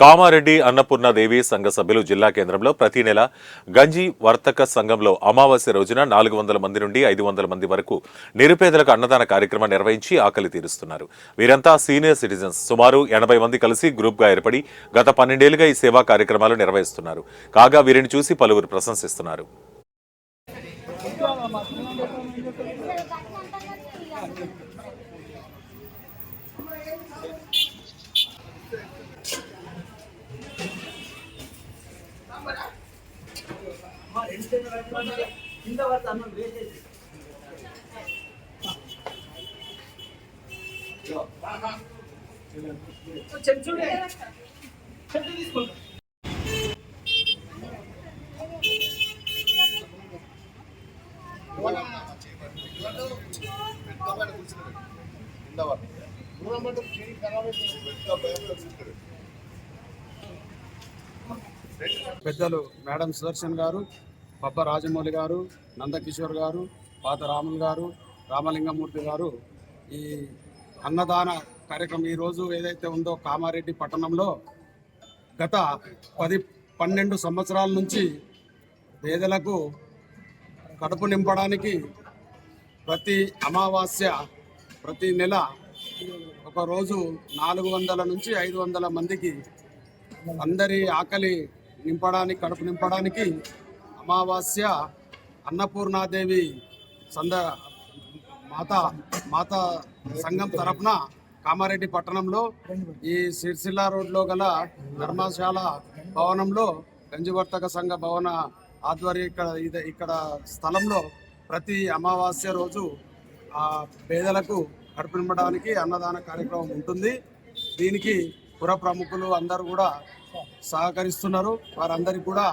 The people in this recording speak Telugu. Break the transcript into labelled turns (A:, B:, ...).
A: కామారెడ్డి అన్నపూర్ణాదేవి సంఘ సభ్యులు జిల్లా కేంద్రంలో ప్రతి నెల గంజి వర్తక సంఘంలో అమావాస్య రోజున నాలుగు వందల మంది నుండి ఐదు వందల మంది వరకు నిరుపేదలకు అన్నదాన కార్యక్రమం నిర్వహించి ఆకలి తీరుస్తున్నారు. వీరంతా సీనియర్ సిటిజన్స్. సుమారు ఎనభై మంది కలిసి గ్రూప్గా ఏర్పడి గత పన్నెండేళ్ళుగా ఈ సేవా కార్యక్రమాలు నిర్వహిస్తున్నారు. కాగా వీరిని చూసి పలువురు ప్రశంసిస్తున్నారు.
B: కింద పడితే అన్నం వేసేసి చెంచుడే చెంచు తీసుకుంటా కింద పడి కింద ఖరాబ్ అయిపోయింది భయంలో
C: పెద్దలు మేడం సుదర్శన్ గారు పబ్బ రాజమౌళి గారు నందకిషోర్ గారు పాత రాములు గారు రామలింగమూర్తి గారు ఈ అన్నదాన కార్యక్రమం ఈరోజు ఏదైతే ఉందో కామారెడ్డి పట్టణంలో గత పది పన్నెండు సంవత్సరాల నుంచి పేదలకు కడుపు నింపడానికి ప్రతి అమావాస్య ప్రతి నెల ఒకరోజు నాలుగు వందల నుంచి ఐదు వందల మందికి అందరి ఆకలి నింపడానికి కడుపు నింపడానికి అమావాస్య అన్నపూర్ణాదేవి సంద మాత మాత సంఘం తరపున కామారెడ్డి పట్టణంలో ఈ సిరిసిల్ల రోడ్లో గల ధర్మశాల భవనంలో గంజివర్తక సంఘ భవన ఆధ్వర్య ఇక్కడ ఇది ఇక్కడ స్థలంలో ప్రతి అమావాస్య రోజు ఆ పేదలకు కడుపు నింపడానికి అన్నదాన కార్యక్రమం ఉంటుంది. దీనికి పుర ప్రముఖులు అందరూ కూడా సహకరిస్తున్నారు. వారందరికీ కూడా